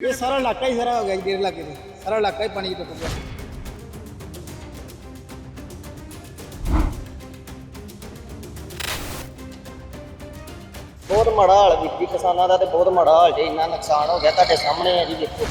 ਇਹ ਸਾਰਾ ਇਲਾਕਾ ਹੀ ਸਾਰਾ ਹੋ ਗਿਆ ਜੀ ਡੇਢ ਇਲਾਕੇ ਦੇ ਸਾਰਾ ਇਲਾਕਾ ਹੀ ਪਾਣੀ 'ਚ ਡੁੱਬ ਗਿਆ ਬਹੁਤ ਮਾੜਾ ਹਾਲ ਵੀਰ ਜੀ, ਕਿਸਾਨਾਂ ਦਾ ਤੇ ਬਹੁਤ ਮਾੜਾ ਹਾਲ ਜੀ ਇੰਨਾ ਨੁਕਸਾਨ ਹੋ ਗਿਆ, ਤੁਹਾਡੇ ਸਾਹਮਣੇ ਹੈ ਜੀ ਦੇਖੋ।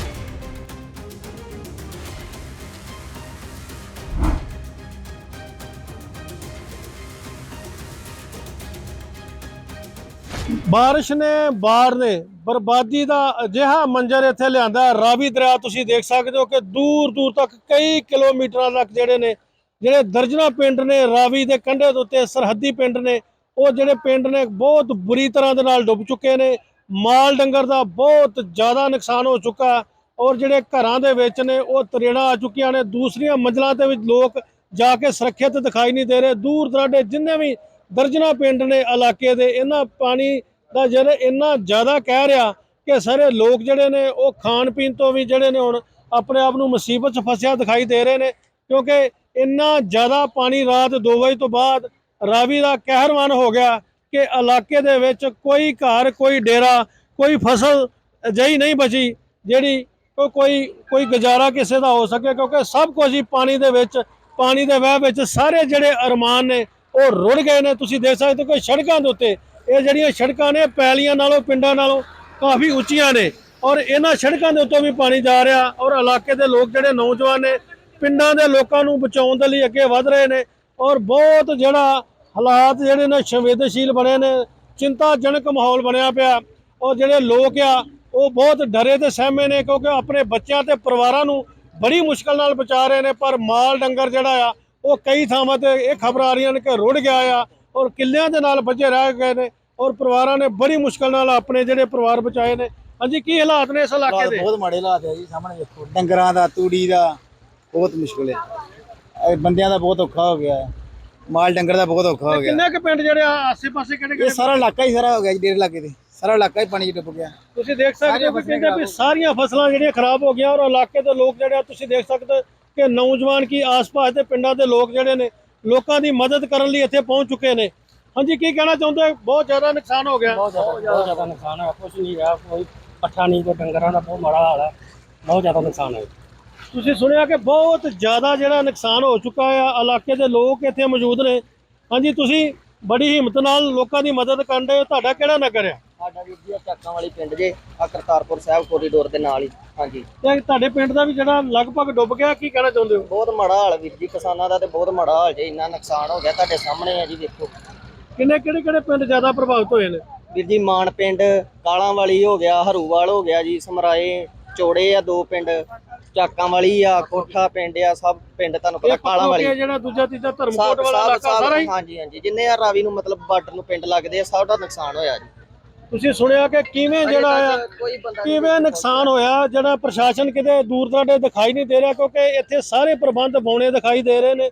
ਬਾਰਿਸ਼ ਨੇ, ਬਾੜ ਨੇ ਬਰਬਾਦੀ ਦਾ ਅਜਿਹਾ ਮੰਜ਼ਰ ਇੱਥੇ ਲਿਆਂਦਾ ਰਾਵੀ ਦਰਿਆ ਤੁਸੀਂ ਦੇਖ ਸਕਦੇ ਹੋ ਕਿ ਦੂਰ ਦੂਰ ਤੱਕ ਕਈ ਕਿਲੋਮੀਟਰਾਂ ਤੱਕ ਜਿਹੜੇ ਨੇ, ਜਿਹੜੇ ਦਰਜਨਾ ਪਿੰਡ ਨੇ ਰਾਵੀ ਦੇ ਕੰਢੇ ਦੇ ਉੱਤੇ, ਸਰਹੱਦੀ ਪਿੰਡ ਨੇ, ਉਹ ਜਿਹੜੇ ਪਿੰਡ ਨੇ ਬਹੁਤ ਬੁਰੀ ਤਰ੍ਹਾਂ ਦੇ ਨਾਲ ਡੁੱਬ ਚੁੱਕੇ ਨੇ। ਮਾਲ ਡੰਗਰ ਦਾ ਬਹੁਤ ਜ਼ਿਆਦਾ ਨੁਕਸਾਨ ਹੋ ਚੁੱਕਾ ਔਰ ਜਿਹੜੇ ਘਰਾਂ ਦੇ ਵਿੱਚ ਨੇ, ਉਹ ਤਰੇੜਾਂ ਆ ਚੁੱਕੀਆਂ ਨੇ। ਦੂਸਰੀਆਂ ਮੰਜ਼ਲਾਂ ਤੇ ਵੀ ਲੋਕ ਜਾ ਕੇ ਸੁਰੱਖਿਅਤ ਦਿਖਾਈ ਨਹੀਂ ਦੇ ਰਹੇ। ਦੂਰ ਦਰਾਡੇ ਜਿੰਨੇ ਵੀ ਦਰਜਨਾ ਪਿੰਡ ਨੇ ਇਲਾਕੇ ਦੇ ਇਹਨਾਂ ਪਾਣੀ ਦਾ ਜਿਹੜਾ ਇੰਨਾ ਜ਼ਿਆਦਾ ਕਹਿ ਰਿਹਾ ਕਿ ਸਾਰੇ ਲੋਕ ਜਿਹੜੇ ਨੇ ਉਹ ਖਾਣ ਪੀਣ ਤੋਂ ਵੀ ਜਿਹੜੇ ਨੇ ਹੁਣ ਆਪਣੇ ਆਪ ਨੂੰ ਮੁਸੀਬਤ 'ਚ ਫਸਿਆ ਦਿਖਾਈ ਦੇ ਰਹੇ ਨੇ, ਕਿਉਂਕਿ ਇੰਨਾ ਜ਼ਿਆਦਾ ਪਾਣੀ ਰਾਤ 2 ਵਜੇ ਤੋਂ ਬਾਅਦ ਰਾਵੀ ਦਾ ਕਹਿਰਵਾਨ ਹੋ ਗਿਆ ਕਿ ਇਲਾਕੇ ਦੇ ਵਿੱਚ ਕੋਈ ਘਰ, ਕੋਈ ਡੇਰਾ, ਕੋਈ ਫਸਲ ਅਜਿਹੀ ਨਹੀਂ ਬਚੀ ਜਿਹੜੀ ਕੋ- ਕੋਈ ਕੋਈ ਗੁਜ਼ਾਰਾ ਕਿਸੇ ਦਾ ਹੋ ਸਕੇ, ਕਿਉਂਕਿ ਸਭ ਕੁਝ ਹੀ ਪਾਣੀ ਦੇ ਵਿੱਚ, ਪਾਣੀ ਦੇ ਵਹਿ ਵਿੱਚ ਸਾਰੇ ਜਿਹੜੇ ਅਰਮਾਨ ਨੇ ਉਹ ਰੁੜ ਗਏ ਨੇ। ਤੁਸੀਂ ਦੇਖ ਸਕਦੇ ਹੋ ਕਿ ਸੜਕਾਂ ਦੇ ਉੱਤੇ ਇਹ ਜਿਹੜੀਆਂ ਸੜਕਾਂ ਨੇ, ਪੈਲੀਆਂ ਨਾਲੋਂ, ਪਿੰਡਾਂ ਨਾਲੋਂ ਕਾਫੀ ਉੱਚੀਆਂ ਨੇ। ਔਰ ਇਹਨਾਂ ਸੜਕਾਂ ਦੇ ਉੱਤੋਂ ਵੀ ਪਾਣੀ ਜਾ ਰਿਹਾ ਔਰ ਇਲਾਕੇ ਦੇ ਲੋਕ ਜਿਹੜੇ ਨੌਜਵਾਨ ਨੇ, ਪਿੰਡਾਂ ਦੇ ਲੋਕਾਂ ਨੂੰ ਬਚਾਉਣ ਦੇ ਲਈ ਅੱਗੇ ਵਧ ਰਹੇ ਨੇ। ਔਰ ਬਹੁਤ ਜਿਹੜਾ ਹਾਲਾਤ ਜਿਹੜੇ ਨੇ, ਸੰਵੇਦਨਸ਼ੀਲ ਬਣੇ ਨੇ, ਚਿੰਤਾਜਨਕ ਮਾਹੌਲ ਬਣਿਆ ਪਿਆ। ਔਰ ਜਿਹੜੇ ਲੋਕ ਆ, ਉਹ ਬਹੁਤ ਡਰੇ ਤੇ ਸਹਿਮੇ ਨੇ ਕਿਉਂਕਿ ਆਪਣੇ ਬੱਚਿਆਂ ਤੇ ਪਰਿਵਾਰਾਂ ਨੂੰ ਬੜੀ ਮੁਸ਼ਕਲ ਨਾਲ ਬਚਾ ਰਹੇ ਨੇ। ਪਰ ਮਾਲ ਡੰਗਰ ਜਿਹੜਾ ਆ ਉਹ ਕਈ ਥਾਵਾਂ ਤੇ ਇਹ ਖਬਰ ਆ ਰਹੀਆਂ ਨੇ ਕਿ ਰੁੜ ਗਿਆ ਆ ਔਰ ਕਿੱਲਿਆਂ ਦੇ ਨਾਲ ਬੱਝੇ ਰਹਿ ਗਏ ਨੇ ਔਰ ਪਰਿਵਾਰਾਂ ਨੇ ਬੜੀ ਮੁਸ਼ਕਲ ਨਾਲ ਆਪਣੇ ਜਿਹੜੇ ਪਰਿਵਾਰ ਬਚਾਏ ਨੇ। ਹਾਂਜੀ ਕੀ ਹਾਲਾਤ ਨੇ ਇਸ ਇਲਾਕੇ ਦੇ? ਬਹੁਤ ਮਾੜੇ ਹਾਲਾਤ ਹੈ ਜੀ ਸਾਹਮਣੇ ਵੇਖੋ ਡੰਗਰਾਂ ਦਾ ਤੂੜੀ ਦਾ ਬਹੁਤ ਮੁਸ਼ਕਲ ਹੈ ਇਹ ਬੰਦਿਆਂ ਦਾ ਬਹੁਤ ਔਖਾ ਹੋ ਗਿਆ ਮਾਲ ਡੰਗਰ ਦਾ ਬਹੁਤ ਔਖਾ ਹੋ ਗਿਆ। ਕਿੰਨੇ ਕੁ ਪਿੰਡ ਜਿਹੜੇ ਆ ਆਸੇ-ਪਾਸੇ ਕਿਹੜੇ ਇਹ ਕਿਹੜੇ ਸਾਰਾ ਇਲਾਕਾ ਹੀ ਸਾਰਾ ਹੋ ਗਿਆ ਜੀ ਡੇਢ ਇਲਾਕੇ ਦੇ। ਸਾਰਾ ਇਲਾਕਾ ਹੀ ਪਾਣੀ 'ਚ ਡੁੱਬ ਗਿਆ। ਤੁਸੀਂ ਦੇਖ ਸਕਦੇ ਹੋ ਕਿ ਸਾਰੀਆਂ ਫਸਲਾਂ ਜਿਹੜੀਆਂ ਖਰਾਬ ਹੋ ਗਈਆਂ ਔਰ ਇਲਾਕੇ ਦੇ ਲੋਕ ਜਿਹੜੇ ਤੁਸੀਂ ਦੇਖ ਸਕਦੇ ਹੋ ਕਿ ਨੌਜਵਾਨ ਕੀ ਆਸ-ਪਾਸ ਦੇ ਪਿੰਡਾਂ ਦੇ ਲੋਕ ਜਿਹੜੇ ਨੇ ਲੋਕਾਂ ਦੀ ਮਦਦ ਕਰਨ ਲਈ ਇੱਥੇ ਪਹੁੰਚ ਚੁੱਕੇ ਨੇ। ਹਾਂਜੀ ਕੀ ਕਹਿਣਾ ਚਾਹੁੰਦੇ ਹੋ? ਬਹੁਤ ਜ਼ਿਆਦਾ ਨੁਕਸਾਨ ਹੋ ਗਿਆ। ਬਹੁਤ ਜ਼ਿਆਦਾ ਨੁਕਸਾਨ ਹੈ ਕੁਝ ਨਹੀਂ ਰਿਹਾ ਕੋਈ ਪੱਠਾ ਨਹੀਂ ਕੋਈ ਡੰਗਰਾਂ ਦਾ ਬਹੁਤ ਮਾੜਾ ਹਾਲ ਹੈ। ਬਹੁਤ ਜ਼ਿਆਦਾ ਨੁਕਸਾਨ ਹੈ ਤੁਸੀਂ ਸੁਣਿਆ ਕਿ ਬਹੁਤ ਜ਼ਿਆਦਾ ਜਿਹੜਾ ਨੁਕਸਾਨ ਹੋ ਚੁੱਕਾ ਆ ਇਲਾਕੇ ਦੇ ਲੋਕ ਇੱਥੇ ਮੌਜੂਦ ਨੇ। ਹਾਂਜੀ ਤੁਸੀਂ ਬੜੀ ਹਿੰਮਤ ਨਾਲ ਲੋਕਾਂ ਦੀ ਮਦਦ ਕਰਨ ਦੇ ਤੁਹਾਡਾ ਕਿਹੜਾ ਨਗਰ ਆ? ਸਾਡਾ ਵੀਰ ਜੀ ਚੱਕਾਂ ਵਾਲੀ ਪਿੰਡ ਜੇ ਆ ਕਰਤਾਰਪੁਰ ਸਾਹਿਬ ਕੋਰੀਡੋਰ ਦੇ ਨਾਲ ਹੀ। ਹਾਂਜੀ। ਤੇ ਤੁਹਾਡੇ ਪਿੰਡ ਦਾ ਵੀ ਜਿਹੜਾ ਲਗਭਗ ਡੁੱਬ ਗਿਆ ਕੀ ਕਹਿਣਾ ਚਾਹੁੰਦੇ ਹੋ? ਬਹੁਤ ਮਾੜਾ ਹਾਲ ਵੀਰ ਜੀ ਕਿਸਾਨਾਂ ਦਾ ਤੇ ਬਹੁਤ ਮਾੜਾ ਹਾਲ ਜੀ ਇੰਨਾ ਨੁਕਸਾਨ ਹੋ ਗਿਆ ਤੁਹਾਡੇ ਸਾਹਮਣੇ ਹੈ ਜੀ ਦੇਖੋ। ਕਿੰਨੇ ਕਿਹੜੇ ਕਿਹੜੇ ਪਿੰਡ ਜ਼ਿਆਦਾ ਪ੍ਰਭਾਵਿਤ ਹੋਏ ਨੇ? ਵੀਰ ਜੀ ਮਾਨ ਪਿੰਡ ਕਾਲਾਂ ਵਾਲੀ ਹੋ ਗਿਆ ਹਰੂਵਾਲ ਹੋ ਗਿਆ ਜੀ ਸਮਰਾਏ ਚੋੜੇ ਆ ਦੋ ਪਿੰਡ ਚਾਕਾਂ ਵਾਲੀ ਆ ਕੋਠਾ ਪਿੰਡ ਆ ਸਭ ਪਿੰਡ ਤੁਹਾਨੂੰ ਪਤਾ ਕਾਲਾਂ ਵਾਲੀ ਜਿਹੜਾ ਦੂਜਾ ਤੀਜਾ ਧਰਮਕੋਟ ਵਾਲਾ ਇਲਾਕਾ ਸਾਰਾ ਹੀ? ਹਾਂਜੀ ਹਾਂਜੀ ਜਿੰਨੇ ਆ ਰਾਵੀ ਨੂੰ ਮਤਲਬ ਬਾਰਡਰ ਨੂੰ ਪਿੰਡ ਲੱਗਦੇ ਆ ਸਭ ਦਾ ਨੁਕਸਾਨ ਹੋਇਆ ਜੀ। ਤੁਸੀਂ ਸੁਣਿਆ ਕਿ ਕਿਵੇਂ ਜਿਹੜਾ ਆ ਬੰਦਾ ਕਿਵੇਂ ਨੁਕਸਾਨ ਹੋਇਆ? ਜਿਹੜਾ ਪ੍ਰਸ਼ਾਸਨ ਕਿਤੇ ਦੂਰ ਦਰਾਡੇ ਦਿਖਾਈ ਨਹੀਂ ਦੇ ਰਿਹਾ ਕਿਉਂਕਿ ਇੱਥੇ ਸਾਰੇ ਪ੍ਰਬੰਧ ਬੌਣੇ ਦਿਖਾਈ ਦੇ ਰਹੇ ਨੇ।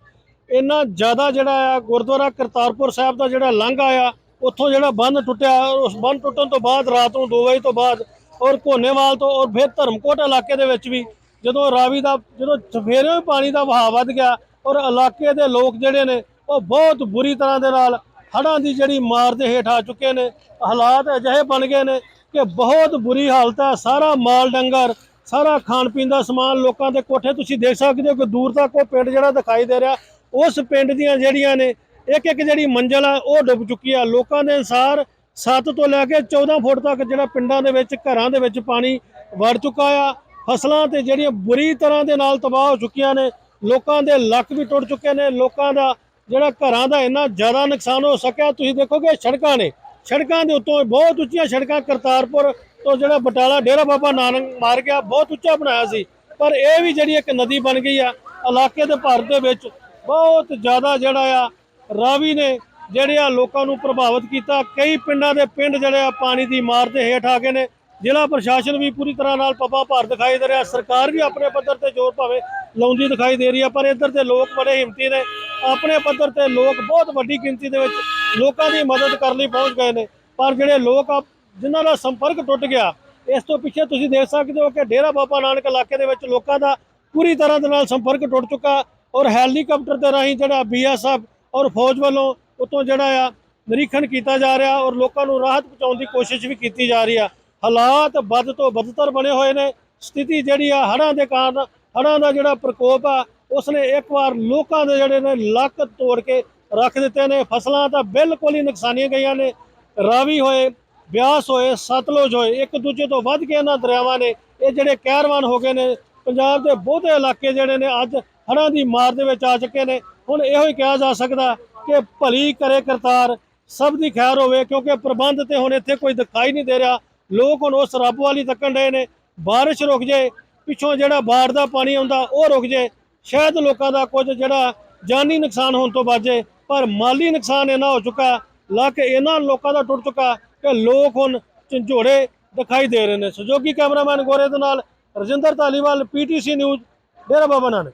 ਇੰਨਾ ਜ਼ਿਆਦਾ ਜਿਹੜਾ ਆ ਗੁਰਦੁਆਰਾ ਕਰਤਾਰਪੁਰ ਸਾਹਿਬ ਦਾ ਜਿਹੜਾ ਲੰਘ ਆਇਆ ਉੱਥੋਂ ਜਿਹੜਾ ਬੰਨ ਟੁੱਟਿਆ ਉਸ ਬੰਨ ਟੁੱਟਣ ਤੋਂ ਬਾਅਦ ਰਾਤ ਨੂੰ 2 ਵਜੇ ਤੋਂ ਬਾਅਦ ਔਰ ਘੋਨੇਵਾਲ ਤੋਂ ਔਰ ਫਿਰ ਧਰਮਕੋਟ ਇਲਾਕੇ ਦੇ ਵਿੱਚ ਵੀ ਜਦੋਂ ਰਾਵੀ ਦਾ ਜਦੋਂ ਸਵੇਰੇ ਵੀ ਪਾਣੀ ਦਾ ਵਹਾਅ ਵੱਧ ਗਿਆ ਔਰ ਇਲਾਕੇ ਦੇ ਲੋਕ ਜਿਹੜੇ ਨੇ ਉਹ ਬਹੁਤ ਬੁਰੀ ਤਰ੍ਹਾਂ ਦੇ ਨਾਲ ਹੜ੍ਹਾਂ ਦੀ ਜਿਹੜੀ ਮਾਰ ਦੇ ਹੇਠ ਆ ਚੁੱਕੇ ਨੇ, ਹਾਲਾਤ ਅਜਿਹੇ ਬਣ ਗਏ ਨੇ ਕਿ ਬਹੁਤ ਬੁਰੀ ਹਾਲਤ ਹੈ ਸਾਰਾ ਮਾਲ ਡੰਗਰ, ਸਾਰਾ ਖਾਣ ਪੀਣ ਦਾ ਸਮਾਨ ਲੋਕਾਂ ਦੇ ਕੋਠੇ ਤੁਸੀਂ ਦੇਖ ਸਕਦੇ ਹੋ ਕਿ ਦੂਰ ਤੱਕ ਉਹ ਪਿੰਡ ਜਿਹੜਾ ਦਿਖਾਈ ਦੇ ਰਿਹਾ, ਉਸ ਪਿੰਡ ਦੀਆਂ ਜਿਹੜੀਆਂ ਨੇ ਇੱਕ ਇੱਕ ਜਿਹੜੀ ਮੰਜ਼ਲ ਆ, ਉਹ ਡੁੱਬ ਚੁੱਕੀ ਆ। ਲੋਕਾਂ ਦੇ ਅਨਸਾਰ 7 ਤੋਂ ਲੈ ਕੇ 14 ਫੁੱਟ ਤੱਕ ਜਿਹੜਾ ਪਿੰਡਾਂ ਦੇ ਵਿੱਚ, ਘਰਾਂ ਦੇ ਵਿੱਚ ਪਾਣੀ ਵੜ ਚੁੱਕਾ ਆ। ਫਸਲਾਂ ਤੇ ਜਿਹੜੀਆਂ ਬੁਰੀ ਤਰ੍ਹਾਂ ਦੇ ਨਾਲ ਤਬਾਹ ਹੋ ਚੁੱਕੀਆਂ ਨੇ, ਲੋਕਾਂ ਦੇ ਲੱਕ ਵੀ ਟੁੱਟ ਚੁੱਕੇ ਨੇ, ਲੋਕਾਂ ਦਾ ਜਿਹੜਾ ਘਰਾਂ ਦਾ ਇੰਨਾ ਜ਼ਿਆਦਾ ਨੁਕਸਾਨ ਹੋ ਸਕਿਆ, ਤੁਸੀਂ ਦੇਖੋਗੇ ਸੜਕਾਂ ਨੇ, ਸੜਕਾਂ ਦੇ ਉੱਤੋਂ ਬਹੁਤ ਉੱਚੀਆਂ ਸੜਕਾਂ ਕਰਤਾਰਪੁਰ ਤੋਂ ਜਿਹੜਾ ਬਟਾਲਾ ਡੇਰਾ ਬਾਬਾ ਨਾਨਕ ਮਾਰ ਗਿਆ ਬਹੁਤ ਉੱਚਾ ਬਣਾਇਆ ਸੀ। ਪਰ ਇਹ ਵੀ ਜਿਹੜੀ ਇੱਕ ਨਦੀ ਬਣ ਗਈ ਆ, ਇਲਾਕੇ ਦੇ ਭਾਰਤ ਦੇ ਵਿੱਚ ਬਹੁਤ ਜ਼ਿਆਦਾ ਜਿਹੜਾ ਆ, ਰਾਵੀ ਨੇ ਜਿਹੜੇ ਆ ਲੋਕਾਂ ਨੂੰ ਪ੍ਰਭਾਵਿਤ ਕੀਤਾ। ਕਈ ਪਿੰਡਾਂ ਦੇ ਪਿੰਡ ਜਿਹੜੇ ਆ ਪਾਣੀ ਦੀ ਮਾਰ ਦੇ ਹੇਠ ਆ ਗਏ ਨੇ। ਜ਼ਿਲ੍ਹਾ ਪ੍ਰਸ਼ਾਸਨ ਵੀ ਪੂਰੀ ਤਰ੍ਹਾਂ ਨਾਲ ਪੱਪਾ ਭਾਰ ਦਿਖਾਈ ਦੇ ਰਿਹਾ। ਸਰਕਾਰ ਵੀ ਆਪਣੇ ਪੱਧਰ ਤੇ ਜ਼ੋਰ ਭਾਵੇਂ ਲਾਉਂਦੀ ਦਿਖਾਈ ਦੇ ਰਹੀ ਆ, ਪਰ ਇੱਧਰ ਦੇ ਲੋਕ ਬੜੇ ਹਿੰਮਤੀ ਨੇ। ਆਪਣੇ ਪੱਧਰ ਤੇ ਲੋਕ ਬਹੁਤ ਵੱਡੀ ਗਿਣਤੀ ਦੇ ਵਿੱਚ ਲੋਕਾਂ ਦੀ ਮਦਦ ਕਰਨ ਲਈ ਪਹੁੰਚ ਗਏ ਨੇ। ਪਰ ਜਿਹੜੇ ਲੋਕ ਆ, ਜਿਨ੍ਹਾਂ ਦਾ ਸੰਪਰਕ ਟੁੱਟ ਗਿਆ, ਇਸ ਤੋਂ ਪਿੱਛੇ ਤੁਸੀਂ ਦੇਖ ਸਕਦੇ ਹੋ ਕਿ ਡੇਰਾ ਬਾਬਾ ਨਾਨਕ ਇਲਾਕੇ ਦੇ ਵਿੱਚ ਲੋਕਾਂ ਦਾ ਪੂਰੀ ਤਰ੍ਹਾਂ ਦੇ ਨਾਲ ਸੰਪਰਕ ਟੁੱਟ ਚੁੱਕਾ। ਔਰ ਹੈਲੀਕਾਪਟਰ ਦੇ ਰਾਹੀਂ ਜਿਹੜਾ ਬੀਐਸਐਫ ਔਰ ਫੌਜ ਵੱਲੋਂ ਉਤੋਂ ਜਿਹੜਾ ਆ ਨਿਰੀਖਣ ਕੀਤਾ ਜਾ ਰਿਹਾ ਔਰ ਲੋਕਾਂ ਨੂੰ ਰਾਹਤ ਪਹੁੰਚਾਉਣ ਦੀ ਕੋਸ਼ਿਸ਼ ਵੀ ਕੀਤੀ ਜਾ ਰਹੀ ਆ। ਹਾਲਾਤ ਵੱਧ ਤੋਂ ਵੱਧਤਰ ਬਣੇ ਹੋਏ ਨੇ। ਸਥਿਤੀ ਜਿਹੜੀ ਆ, ਹੜ੍ਹਾਂ ਦੇ ਕਾਰਨ, ਹੜ੍ਹਾਂ ਦਾ ਜਿਹੜਾ ਪ੍ਰਕੋਪ ਆ ਉਸਨੇ ਇੱਕ ਵਾਰ ਲੋਕਾਂ ਦੇ ਜਿਹੜੇ ਨੇ ਲੱਕ ਤੋੜ ਕੇ ਰੱਖ ਦਿੱਤੇ ਨੇ। ਫਸਲਾਂ ਤਾਂ ਬਿਲਕੁਲ ਹੀ ਨੁਕਸਾਨੀਆਂ ਗਈਆਂ ਨੇ। ਰਾਵੀ ਹੋਏ, ਬਿਆਸ ਹੋਏ, ਸਤਲੁਜ ਹੋਏ, ਇੱਕ ਦੂਜੇ ਤੋਂ ਵੱਧ ਕੇ ਇਹਨਾਂ ਦਰਿਆਵਾਂ ਨੇ। ਇਹ ਜਿਹੜੇ ਕਹਿਰਵਾਨ ਹੋ ਗਏ ਨੇ, ਪੰਜਾਬ ਦੇ ਬਹੁਤੇ ਇਲਾਕੇ ਜਿਹੜੇ ਨੇ ਅੱਜ ਹੜ੍ਹਾਂ ਦੀ ਮਾਰ ਦੇ ਵਿੱਚ ਆ ਚੁੱਕੇ ਨੇ। ਹੁਣ ਇਹੋ ਹੀ ਕਿਹਾ ਜਾ ਸਕਦਾ ਕਿ ਭਲੀ ਕਰੇ ਕਰਤਾਰ, ਸਭ ਦੀ ਖੈਰ ਹੋਵੇ, ਕਿਉਂਕਿ ਪ੍ਰਬੰਧ ਤੇ ਹੁਣ ਇੱਥੇ ਕੋਈ ਦਿਖਾਈ ਨਹੀਂ ਦੇ ਰਿਹਾ। ਲੋਕ ਹੁਣ ਉਸ ਰੱਬ ਵਾਲੀ ਤੱਕਣ ਰਹੇ ਨੇ। ਬਾਰਿਸ਼ ਰੁਕ ਜੇ, ਪਿੱਛੋਂ ਜਿਹੜਾ ਬਾੜ ਦਾ ਪਾਣੀ ਆਉਂਦਾ, ਉਹ ਰੁਕ ਜੇ। ਸ਼ਾਇਦ ਲੋਕਾਂ ਦਾ ਕੁਝ ਜਿਹੜਾ ਜਾਨੀ ਨੁਕਸਾਨ ਹੋਣ ਤੋਂ ਬਚੇ ਪਰ ਮਾਲੀ ਨੁਕਸਾਨ ਇਹਨਾਂ ਹੋ ਚੁੱਕਾ ਲੱਕ ਇਹਨਾਂ ਲੋਕਾਂ ਦਾ ਟੁੱਟ ਚੁੱਕਾ ਕਿ ਲੋਕ ਹੁਣ ਝੰਝੋੜੇ ਦਿਖਾਈ ਦੇ ਰਹੇ ਨੇ। ਸਹਿਯੋਗੀ ਕੈਮਰਾਮੈਨ ਗੋਰੇ ਦੇ ਨਾਲ ਰਜਿੰਦਰ ਧਾਲੀਵਾਲ, ਪੀਟੀਸੀ ਨਿਊਜ਼, ਡੇਰਾ ਬਾਬਾ ਨਾਨਕ।